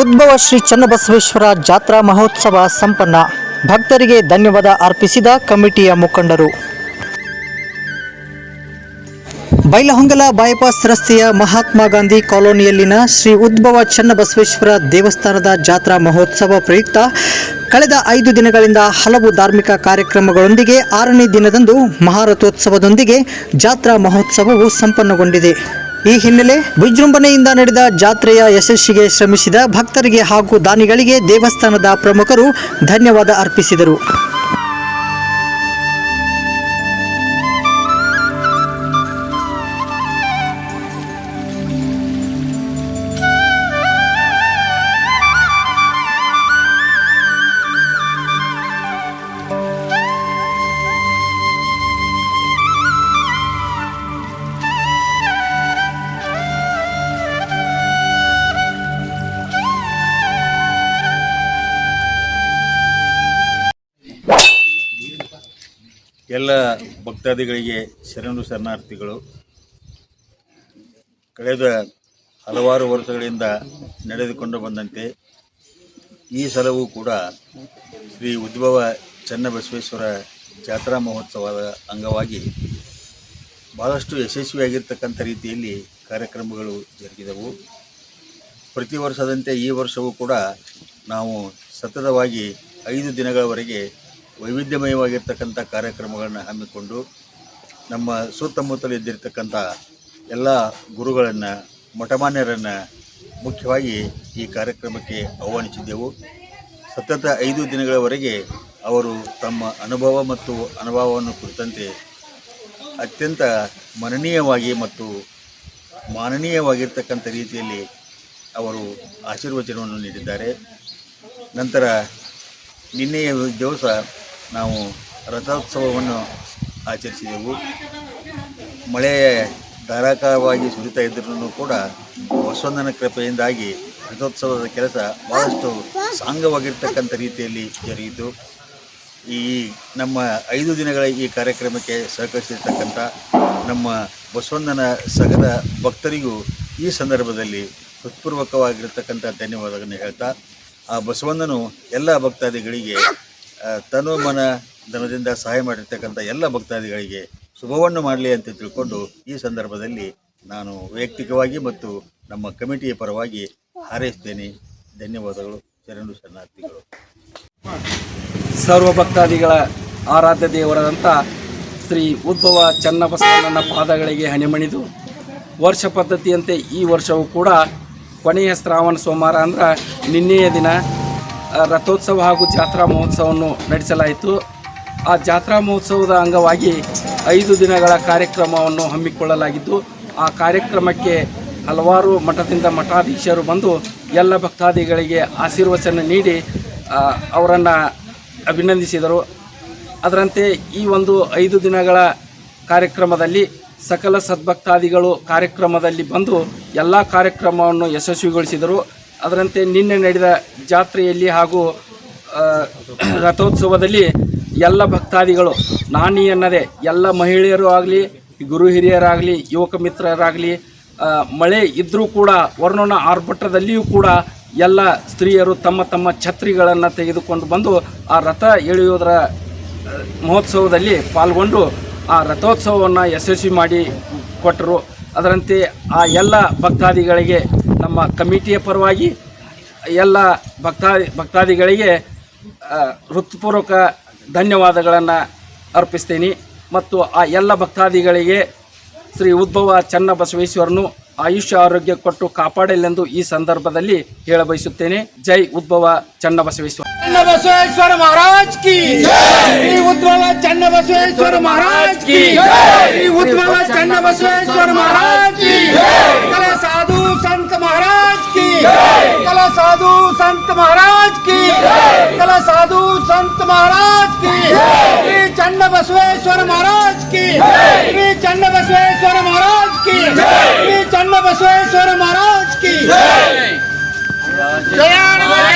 ಉದ್ಭವ ಶ್ರೀ ಚನ್ನಬಸವೇಶ್ವರ ಜಾತ್ರಾ ಮಹೋತ್ಸವ ಸಂಪನ್ನ. ಭಕ್ತರಿಗೆ ಧನ್ಯವಾದ ಅರ್ಪಿಸಿದ ಕಮಿಟಿಯ ಮುಖಂಡರು. ಬೈಲಹೊಂಗಲ ಬೈಪಾಸ್ ರಸ್ತೆಯ ಮಹಾತ್ಮ ಗಾಂಧಿ ಕಾಲೋನಿಯಲ್ಲಿನ ಶ್ರೀ ಉದ್ಭವ ಚನ್ನಬಸವೇಶ್ವರ ದೇವಸ್ಥಾನದ ಜಾತ್ರಾ ಮಹೋತ್ಸವ ಪ್ರಯುಕ್ತ ಕಳೆದ ಐದು ದಿನಗಳಿಂದ ಹಲವು ಧಾರ್ಮಿಕ ಕಾರ್ಯಕ್ರಮಗಳೊಂದಿಗೆ ಆರನೇ ದಿನದಂದು ಮಹಾರಥೋತ್ಸವದೊಂದಿಗೆ ಜಾತ್ರಾ ಮಹೋತ್ಸವವು ಸಂಪನ್ನಗೊಂಡಿದೆ. ಈ ಹಿನ್ನೆಲೆ ವಿಜೃಂಭಣೆಯಿಂದ ನಡೆದ ಜಾತ್ರೆಯ ಯಶಸ್ಸಿಗೆ ಶ್ರಮಿಸಿದ ಭಕ್ತರಿಗೆ ಹಾಗೂ ದಾನಿಗಳಿಗೆ ದೇವಸ್ಥಾನದ ಪ್ರಮುಖರು ಧನ್ಯವಾದ ಅರ್ಪಿಸಿದರು. ಎಲ್ಲ ಭಕ್ತಾದಿಗಳಿಗೆ ಶರಣು ಶರಣಾರ್ಥಿಗಳು. ಕಳೆದ ಹಲವಾರು ವರ್ಷಗಳಿಂದ ನಡೆದುಕೊಂಡು ಬಂದಂತೆ ಈ ಸಲವೂ ಕೂಡ ಶ್ರೀ ಉದ್ಭವ ಚನ್ನಬಸವೇಶ್ವರ ಜಾತ್ರಾ ಮಹೋತ್ಸವದ ಅಂಗವಾಗಿ ಭಾಳಷ್ಟು ಯಶಸ್ವಿಯಾಗಿರ್ತಕ್ಕಂಥ ರೀತಿಯಲ್ಲಿ ಕಾರ್ಯಕ್ರಮಗಳು ಜರುಗಿದವು. ಪ್ರತಿ ವರ್ಷದಂತೆ ಈ ವರ್ಷವೂ ಕೂಡ ನಾವು ಸತತವಾಗಿ ಐದು ದಿನಗಳವರೆಗೆ ವೈವಿಧ್ಯಮಯವಾಗಿರ್ತಕ್ಕಂಥ ಕಾರ್ಯಕ್ರಮಗಳನ್ನು ಹಮ್ಮಿಕೊಂಡು ನಮ್ಮ ಸುತ್ತಮುತ್ತಲು ಇದ್ದಿರ್ತಕ್ಕಂಥ ಎಲ್ಲ ಗುರುಗಳನ್ನು, ಮಠಮಾನ್ಯರನ್ನು ಮುಖ್ಯವಾಗಿ ಈ ಕಾರ್ಯಕ್ರಮಕ್ಕೆ ಆಹ್ವಾನಿಸಿದ್ದೆವು. ಸತತ ಐದು ದಿನಗಳವರೆಗೆ ಅವರು ತಮ್ಮ ಅನುಭವ ಮತ್ತು ಅನುಭವವನ್ನು ಕುರಿತಂತೆ ಅತ್ಯಂತ ಮನನೀಯವಾಗಿ ಮತ್ತು ಮಾನನೀಯವಾಗಿರ್ತಕ್ಕಂಥ ರೀತಿಯಲ್ಲಿ ಅವರು ಆಶೀರ್ವಚನವನ್ನು ನೀಡಿದ್ದಾರೆ. ನಂತರ ನಿನ್ನೆಯ ದಿವಸ ನಾವು ರಥೋತ್ಸವವನ್ನು ಆಚರಿಸಿದೆವು. ಮಳೆ ಧಾರಾಕಾರವಾಗಿ ಸುರಿತಾ ಇದ್ದರೂ ಕೂಡ ಬಸವಣ್ಣನ ಕೃಪೆಯಿಂದಾಗಿ ರಥೋತ್ಸವದ ಕೆಲಸ ಭಾಳಷ್ಟು ಸಾಂಗವಾಗಿರ್ತಕ್ಕಂಥ ರೀತಿಯಲ್ಲಿ ಜರುಗಿತು. ಈ ನಮ್ಮ ಐದು ದಿನಗಳ ಈ ಕಾರ್ಯಕ್ರಮಕ್ಕೆ ಸಹಕರಿಸಿರ್ತಕ್ಕಂಥ ನಮ್ಮ ಬಸವಣ್ಣನ ಸಗದ ಭಕ್ತರಿಗೂ ಈ ಸಂದರ್ಭದಲ್ಲಿ ಹೃತ್ಪೂರ್ವಕವಾಗಿರ್ತಕ್ಕಂಥ ಧನ್ಯವಾದಗಳನ್ನು ಹೇಳ್ತಾ, ಆ ಬಸವಣ್ಣನು ಎಲ್ಲ ಭಕ್ತಾದಿಗಳಿಗೆ ತನು ಮನ ಧನದಿಂದ ಸಹಾಯ ಮಾಡಿರ್ತಕ್ಕಂಥ ಎಲ್ಲ ಭಕ್ತಾದಿಗಳಿಗೆ ಶುಭವನ್ನು ಮಾಡಲಿ ಅಂತ ತಿಳ್ಕೊಂಡು ಈ ಸಂದರ್ಭದಲ್ಲಿ ನಾನು ವೈಯಕ್ತಿಕವಾಗಿ ಮತ್ತು ನಮ್ಮ ಕಮಿಟಿಯ ಪರವಾಗಿ ಹಾರೈಸ್ತೇನೆ. ಧನ್ಯವಾದಗಳು. ಶರಣು ಶರಣಾರ್ಥಿಗಳು. ಸರ್ವ ಭಕ್ತಾದಿಗಳ ಆರಾಧ್ಯ ದೇವರಾದಂಥ ಶ್ರೀ ಉದ್ಭವ ಚನ್ನಬಸವಣ್ಣನ ಪಾದಗಳಿಗೆ ಹಣೆಮಣಿದು. ವರ್ಷ ಪದ್ಧತಿಯಂತೆ ಈ ವರ್ಷವೂ ಕೂಡ ಕೊನೆಯ ಶ್ರಾವಣ ಸೋಮವಾರ ಅಂದ್ರೆ ನಿನ್ನೆಯ ದಿನ ರಥೋತ್ಸವ ಹಾಗೂ ಜಾತ್ರಾ ಮಹೋತ್ಸವವನ್ನು ನಡೆಸಲಾಯಿತು. ಆ ಜಾತ್ರಾ ಮಹೋತ್ಸವದ ಅಂಗವಾಗಿ ಐದು ದಿನಗಳ ಕಾರ್ಯಕ್ರಮವನ್ನು ಹಮ್ಮಿಕೊಳ್ಳಲಾಗಿದ್ದು, ಆ ಕಾರ್ಯಕ್ರಮಕ್ಕೆ ಹಲವಾರು ಮಠದಿಂದ ಮಠಾಧೀಶರು ಬಂದು ಎಲ್ಲ ಭಕ್ತಾದಿಗಳಿಗೆ ಆಶೀರ್ವಚನ ನೀಡಿ ಅವರನ್ನು ಅಭಿನಂದಿಸಿದರು. ಅದರಂತೆ ಈ ಒಂದು ಐದು ದಿನಗಳ ಕಾರ್ಯಕ್ರಮದಲ್ಲಿ ಸಕಲ ಸದ್ಭಕ್ತಾದಿಗಳು ಕಾರ್ಯಕ್ರಮದಲ್ಲಿ ಬಂದು ಎಲ್ಲ ಕಾರ್ಯಕ್ರಮವನ್ನು ಯಶಸ್ವಿಗೊಳಿಸಿದರು. ಅದರಂತೆ ನಿನ್ನೆ ನಡೆದ ಜಾತ್ರೆಯಲ್ಲಿ ಹಾಗೂ ರಥೋತ್ಸವದಲ್ಲಿ ಎಲ್ಲ ಭಕ್ತಾದಿಗಳು, ನಾನಿ ಅನ್ನದೇ, ಎಲ್ಲ ಮಹಿಳೆಯರು ಆಗಲಿ, ಗುರು ಹಿರಿಯರಾಗಲಿ, ಯುವಕ ಮಿತ್ರರಾಗಲಿ ಮಳೆ ಇದ್ದರೂ ಕೂಡ, ವರ್ಣನ ಆರ್ಭಟದಲ್ಲಿಯೂ ಕೂಡ ಎಲ್ಲ ಸ್ತ್ರೀಯರು ತಮ್ಮ ತಮ್ಮ ಛತ್ರಿಗಳನ್ನು ತೆಗೆದುಕೊಂಡು ಬಂದು ಆ ರಥ ಎಳೆಯೋದರ ಮಹೋತ್ಸವದಲ್ಲಿ ಪಾಲ್ಗೊಂಡು ಆ ರಥೋತ್ಸವವನ್ನು ಯಶಸ್ವಿ ಮಾಡಿ ಕೊಟ್ಟರು. ಅದರಂತೆ ಆ ಎಲ್ಲ ಭಕ್ತಾದಿಗಳಿಗೆ ನಮ್ಮ ಕಮಿಟಿಯ ಪರವಾಗಿ ಎಲ್ಲ ಭಕ್ತಾದಿ ಭಕ್ತಾದಿಗಳಿಗೆ ಹೃತ್ಪೂರ್ವಕ ಧನ್ಯವಾದಗಳನ್ನು ಅರ್ಪಿಸ್ತೀನಿ. ಮತ್ತು ಆ ಎಲ್ಲ ಭಕ್ತಾದಿಗಳಿಗೆ ಶ್ರೀ ಉದ್ಭವ ಚನ್ನಬಸವೇಶ್ವರನು ಆಯುಷ್ಯ ಆರೋಗ್ಯ ಕೊಟ್ಟು ಕಾಪಾಡಲೆಂದು ಈ ಸಂದರ್ಭದಲ್ಲಿ ಹೇಳ ಬಯಸುತ್ತೇನೆ ಜೈ ಉದ್ಭವ चन्न बसवेश्वर महाराज की। श्री उद्भव चन्न बसवेश्वर महाराज की। श्री उद्भव चन्न बसवेश्वर महाराज की। कला साधु संत महाराज की। कला साधु संत महाराज की। कला साधु संत महाराज की। श्री चन्न बसवेश्वर महाराज की। श्री चन्न बसवेश्वर महाराज की। श्री चन्न बसवेश्वर महाराज की। जय।